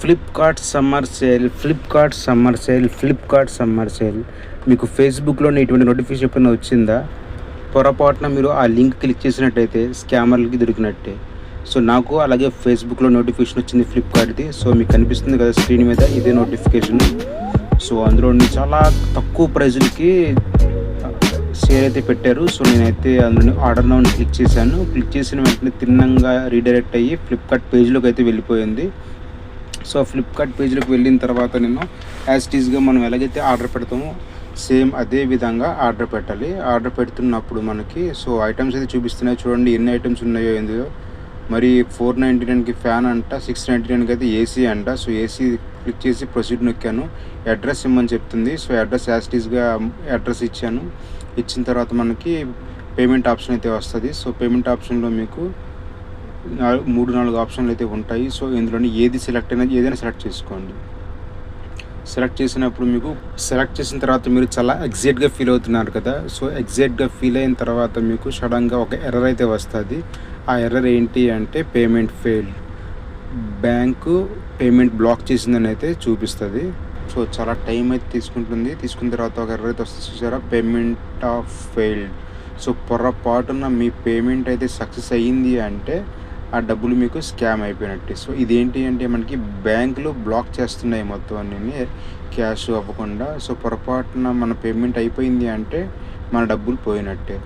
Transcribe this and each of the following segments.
Flipkart summer sale Flipkart summer sale Flipkart summer sale మీకు ఫేస్బుక్లో ఇటువంటి నోటిఫికేషన్ ఎప్పుడైనా వచ్చిందా? పొరపాటున మీరు ఆ లింక్ క్లిక్ చేసినట్టయితే స్కామర్లకి దొరికినట్టే. సో నాకు అలాగే ఫేస్బుక్లో నోటిఫికేషన్ వచ్చింది ఫ్లిప్కార్ట్ది సో మీకు కనిపిస్తుంది కదా స్క్రీన్ మీద ఇదే నోటిఫికేషన్ సో అందులో చాలా తక్కువ ప్రైజులకి షేర్ అయితే పెట్టారు. సో నేనైతే అందులో ఆర్డర్ నౌన్ క్లిక్ చేశాను. క్లిక్ చేసిన వెంటనే తిన్నంగా రీడైరెక్ట్ అయ్యి ఫ్లిప్కార్ట్ పేజ్లోకి అయితే వెళ్ళిపోయింది. సో ఫ్లిప్కార్ట్ పేజ్లోకి వెళ్ళిన తర్వాత నేను యాజ్ టీజ్గా మనం ఎలాగైతే ఆర్డర్ పెడతామో సేమ్ అదే విధంగా ఆర్డర్ పెట్టాలి. ఆర్డర్ పెడుతున్నప్పుడు మనకి సో ఐటమ్స్ అయితే చూపిస్తున్నాయి. చూడండి ఎన్ని ఐటమ్స్ ఉన్నాయో ఎందులో మరి ఫోర్ నైంటీ నైన్కి ఫ్యాన్ అంట సిక్స్ నైంటీ నైన్కి అయితే ఏసీ అంట. సో ఏసీ క్లిక్ చేసి ప్రొసీడ్ నొక్కాను. అడ్రస్ ఇమ్మని చెప్తుంది. సో అడ్రస్ యాజ్ అడ్రస్ ఇచ్చాను. ఇచ్చిన తర్వాత మనకి పేమెంట్ ఆప్షన్ అయితే వస్తుంది. సో పేమెంట్ ఆప్షన్లో మీకు మూడు నాలుగు ఆప్షన్లు అయితే ఉంటాయి. సో ఇందులోని ఏది సెలెక్ట్ అయినా ఏదైనా సెలెక్ట్ చేసుకోండి. సెలెక్ట్ చేసినప్పుడు మీకు సెలెక్ట్ చేసిన తర్వాత మీరు చాలా ఎగ్జైట్గా ఫీల్ అవుతున్నారు కదా. సో ఎగ్జైట్గా ఫీల్ అయిన తర్వాత మీకు సడన్గా ఒక ఎర్రర్ అయితే వస్తుంది. ఆ ఎర్రర్ ఏంటి అంటే payment fail. Bank payment block చేసిందని అయితే చూపిస్తుంది. సో చాలా టైం అయితే తీసుకుంటుంది. తీసుకున్న తర్వాత ఒక ఎర్రర్ అయితే వస్తుంది. చూసారా? పేమెంట్ ఆఫ్ ఫెయిల్డ్ సో పొరపాటున మీ పేమెంట్ అయితే సక్సెస్ అయ్యింది అంటే ఆ డబ్బులు మీకు స్కామ్ అయిపోయినట్టే. సో ఇదేంటి అంటే మనకి బ్యాంకులు బ్లాక్ చేస్తున్నాయి మొత్తం అన్ని క్యాష్ అవ్వకుండా. సో పొరపాటున మన పేమెంట్ అయిపోయింది అంటే మన డబ్బులు పోయినట్టే.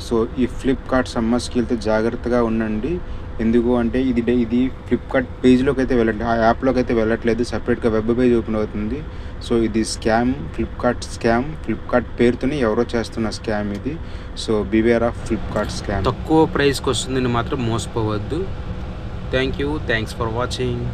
సో ఈ ఫ్లిప్కార్ట్ సమ్మర్ స్కీల్తో జాగ్రత్తగా ఉండండి. ఎందుకు అంటే ఇది డే- ఇది ఫ్లిప్కార్ట్ పేజ్లోకి అయితే వెళ్ళండి. ఆ యాప్లోకి అయితే వెళ్ళట్లేదు. సపరేట్గా వెబ్ పేజ్ ఓపెన్ అవుతుంది. సో ఇది స్కామ్ ఫ్లిప్కార్ట్ స్కామ్ ఫ్లిప్కార్ట్ పేరుతోనే ఎవరో చేస్తున్న స్కామ్ ఇది. So beware of Flipkart scam తక్కువ ప్రైస్కి వస్తుందని మాత్రం మోసపోవద్దు. Thank you thanks for watching